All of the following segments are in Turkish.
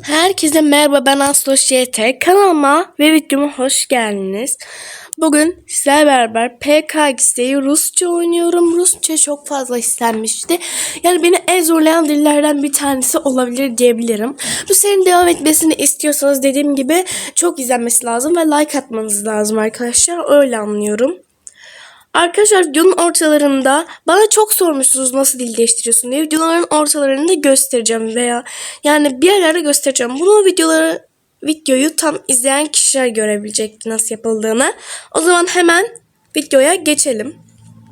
Herkese merhaba ben Aslı YT kanalıma ve videoma hoş geldiniz. Bugün sizlerle beraber PKX'deyi Rusça oynuyorum. Rusça çok fazla istenmişti. Yani beni en zorlayan dillerden bir tanesi olabilir diyebilirim. Bu serinin devam etmesini istiyorsanız dediğim gibi çok izlenmesi lazım ve like atmanız lazım arkadaşlar. Öyle anlıyorum. Arkadaşlar videonun ortalarında bana çok sormuşsunuz nasıl dil değiştiriyorsun diye videoların ortalarında göstereceğim veya yani bir yerlerde göstereceğim. Bunu videoları videoyu tam izleyen kişiler görebilecek nasıl yapıldığını. O zaman hemen videoya geçelim.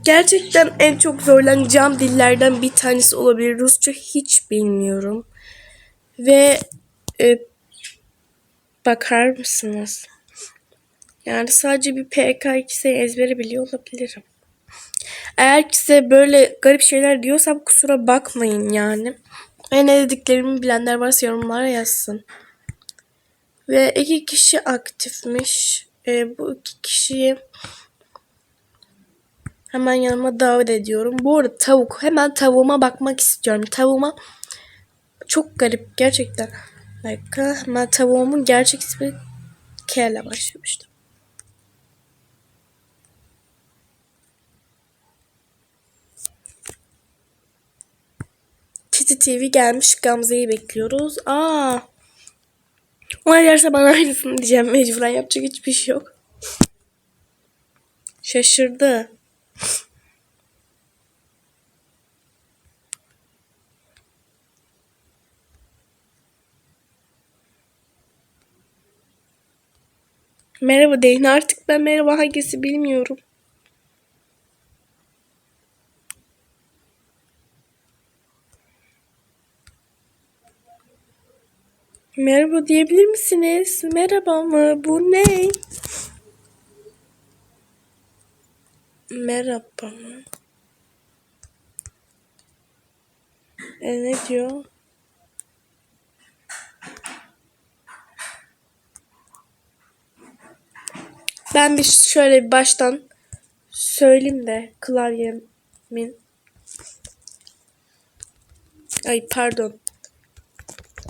Gerçekten en çok zorlanacağım dillerden bir tanesi olabilir. Rusça hiç bilmiyorum. Ve e, bakar mısınız? Yani sadece bir PK2'si ezbere biliyor olabilirim. Eğer size böyle garip şeyler diyorsam kusura bakmayın yani. Ve ne dediklerimi bilenler varsa yorumlara yazsın. Ve iki kişi aktifmiş. Ee, bu iki kişiyi hemen yanıma davet ediyorum. Bu arada tavuk. Hemen tavuğuma bakmak istiyorum. Tavuğuma çok garip gerçekten. Dakika. Hemen tavuğumun gerçek ismi K ile başlamıştı. Titi TV gelmiş Gamze'yi bekliyoruz. Aa. O derse bana aynısını diyeceğim. Mecburen yapacak hiçbir şey yok. Şaşırdı. Merhaba deyin artık ben merhaba hangisi bilmiyorum. Merhaba diyebilir misiniz? Merhaba mı? Bu ne? Merhaba mı? E, ne diyor? Ben bir şöyle bir baştan söyleyeyim de klavyemin ay pardon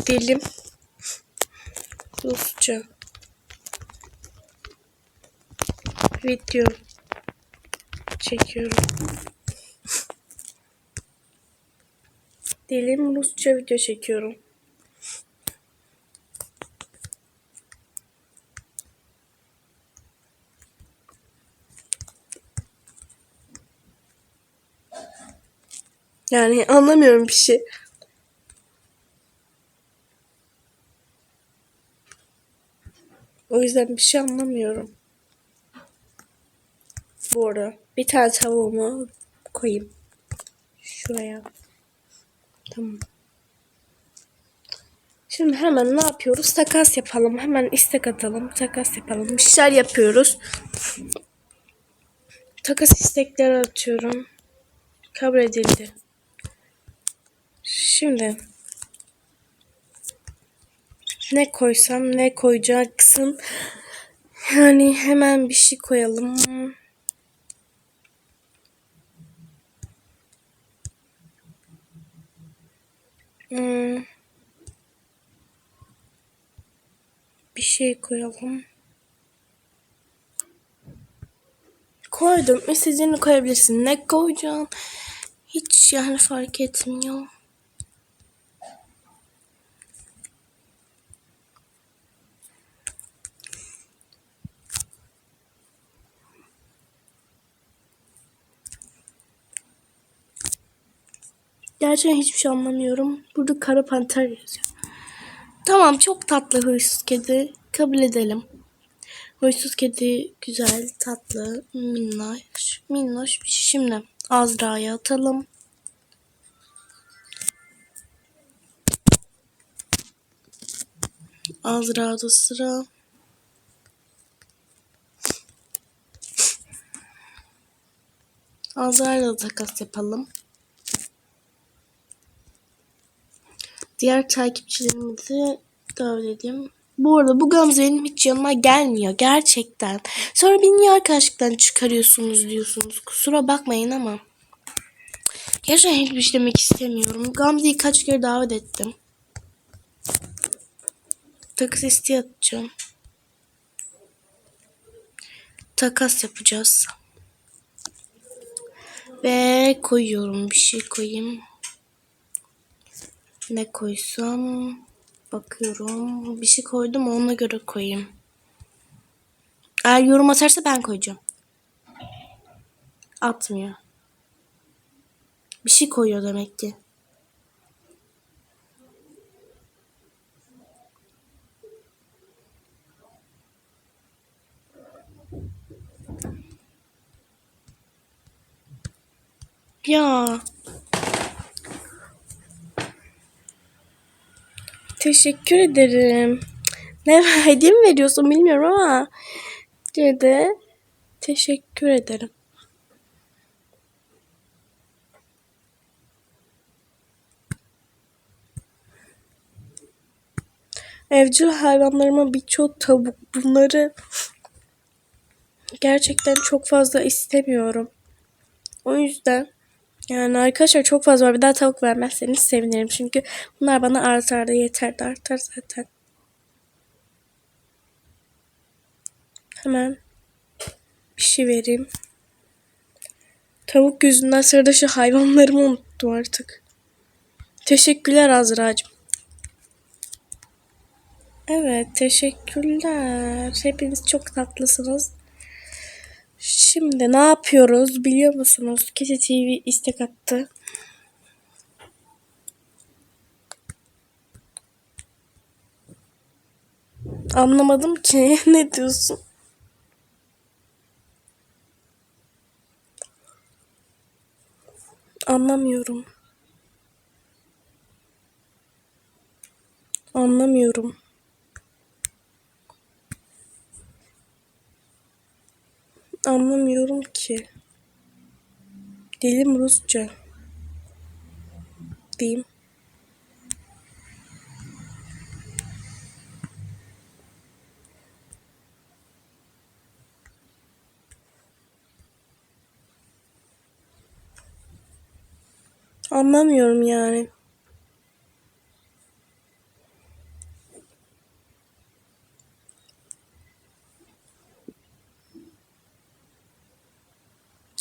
dilim Rusça video çekiyorum. Dilim Rusça video çekiyorum. Yani anlamıyorum bir şey. O yüzden bir şey anlamıyorum. Bu arada bir tane tavuğumu koyayım. Şuraya. Tamam. Şimdi hemen ne yapıyoruz? Takas yapalım. Hemen istek atalım. Takas yapalım. Bir şeyler yapıyoruz. Takas istekleri atıyorum. Kabul edildi. Şimdi ne koysam ne koyacaksın? Yani hemen bir şey koyalım. Hmm. Bir şey koyalım. Koydum. İstediğini koyabilirsin. Ne koyacaksın? Hiç yani fark etmiyor. Gerçekten hiçbir şey anlamıyorum. Burada kara panter yazıyor. Tamam çok tatlı huysuz kedi. Kabul edelim. Huysuz kedi güzel, tatlı, minnoş, minnoş şey. Şimdi Azra'ya atalım. Azra'da sıra. Azra'yla takas yapalım. Diğer takipçilerimizi davet edeyim. Bu arada bu Gamze benim hiç yanıma gelmiyor gerçekten. Sonra beni niye arkadaşlıktan çıkarıyorsunuz diyorsunuz. Kusura bakmayın ama. Gerçekten hiçbir şey demek istemiyorum. Gamze'yi kaç kere davet ettim. takas isteği atacağım. Takas yapacağız. Ve koyuyorum bir şey koyayım. Ne koysam bakıyorum. Bir şey koydum ona göre koyayım. Eğer yorum atarsa ben koyacağım. Atmıyor. Bir şey koyuyor demek ki. Ya. Teşekkür ederim. Ne hediye mi veriyorsun bilmiyorum ama. Dedi. Teşekkür ederim. Evcil hayvanlarıma birçok tavuk bunları gerçekten çok fazla istemiyorum. O yüzden yani arkadaşlar çok fazla var. Bir daha tavuk vermezseniz sevinirim. Çünkü bunlar bana artar da yeter de artar zaten. Hemen bir şey vereyim. Tavuk yüzünden sırada şu hayvanlarımı unuttum artık. Teşekkürler Azra'cığım. Evet teşekkürler. Hepiniz çok tatlısınız. Şimdi ne yapıyoruz biliyor musunuz? Kese TV istek attı. Anlamadım ki ne diyorsun? Anlamıyorum. Anlamıyorum. Anlamıyorum ki. Dilim Rusça. Diyeyim. Anlamıyorum yani.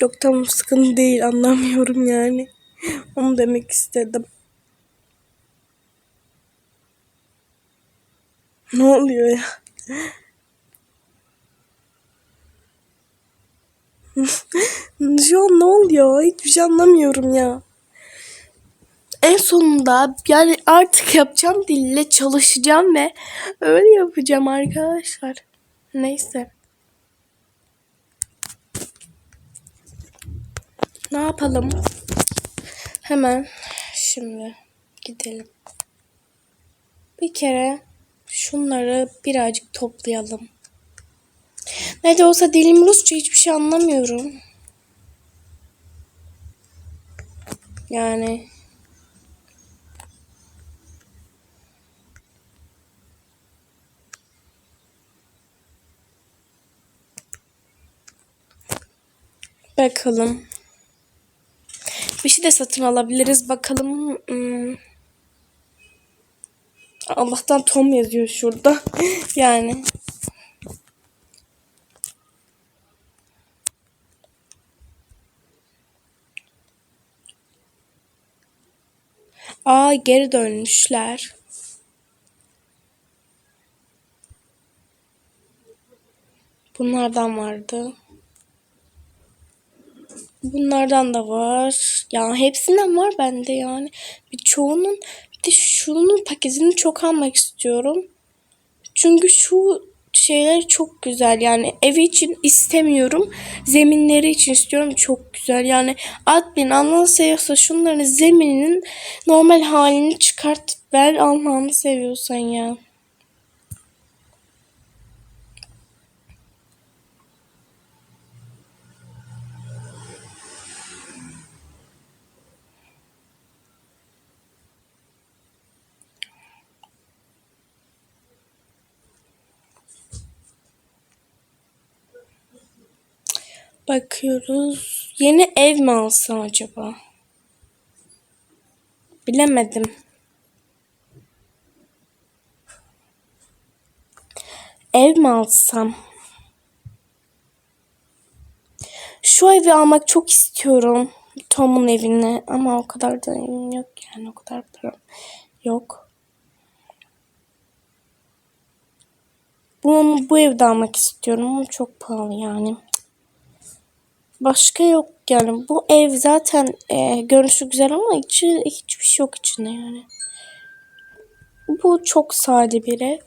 Yok tamam sıkıntı değil anlamıyorum yani. Onu demek istedim. Ne oluyor ya? Şu an ne oluyor? Hiçbir şey anlamıyorum ya. En sonunda yani artık yapacağım dille çalışacağım ve öyle yapacağım arkadaşlar. Neyse. Ne yapalım? Hemen şimdi gidelim. Bir kere şunları birazcık toplayalım. Ne de olsa dilim Rusça hiçbir şey anlamıyorum. Yani Bakalım. Bir şey de satın alabiliriz. Bakalım. Hmm. Allah'tan Tom yazıyor şurada. yani. Aa geri dönmüşler. Bunlardan vardı. Bunlardan da var. Ya hepsinden var bende yani. Bir çoğunun bir de şunun paketini çok almak istiyorum. Çünkü şu şeyler çok güzel yani ev için istemiyorum zeminleri için istiyorum çok güzel yani admin Allah'ını seviyorsa şunların zemininin normal halini çıkart ver Allah'ını seviyorsan ya. Bakıyoruz. Yeni ev mi alsam acaba? Bilemedim. Ev mi alsam? Şu evi almak çok istiyorum. Tom'un evine ama o kadar da evim yok yani o kadar param yok. Bunu bu evde almak istiyorum ama çok pahalı yani. Başka yok yani. Bu ev zaten e, görünüşü güzel ama içi hiçbir şey yok içinde yani. Bu çok sade bir ev.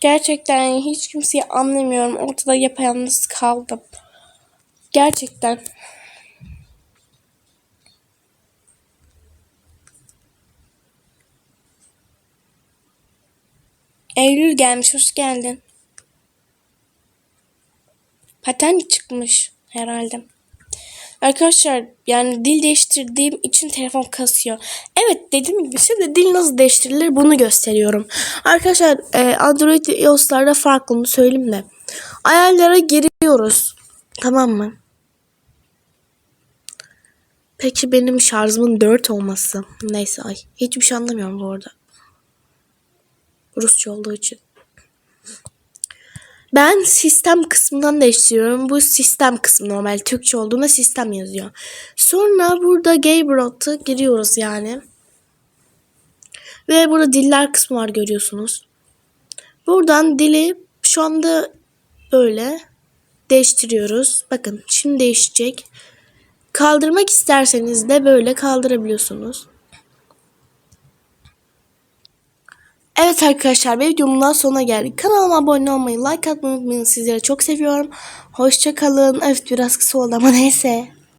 Gerçekten hiç kimseyi anlamıyorum. Ortada yapayalnız kaldım. Gerçekten. Eylül gelmiş, hoş geldin. Paten çıkmış herhalde. Arkadaşlar yani dil değiştirdiğim için telefon kasıyor. Evet dediğim gibi şimdi dil nasıl değiştirilir bunu gösteriyorum. Arkadaşlar e, Android ve iOS'larda farklı mı söyleyeyim de. Ayarlara giriyoruz. Tamam mı? Peki benim şarjımın 4 olması. Neyse ay. Hiçbir şey anlamıyorum bu arada. Rusça olduğu için. Ben sistem kısmından değiştiriyorum. Bu sistem kısmı normal. Türkçe olduğunda sistem yazıyor. Sonra burada Gaybrod'a giriyoruz yani. Ve burada diller kısmı var görüyorsunuz. Buradan dili şu anda böyle değiştiriyoruz. Bakın şimdi değişecek. Kaldırmak isterseniz de böyle kaldırabiliyorsunuz. Evet arkadaşlar bir videomun sonuna geldik. Kanalıma abone olmayı, like atmayı unutmayın. Sizleri çok seviyorum. Hoşça kalın. Evet biraz kısa oldu ama neyse.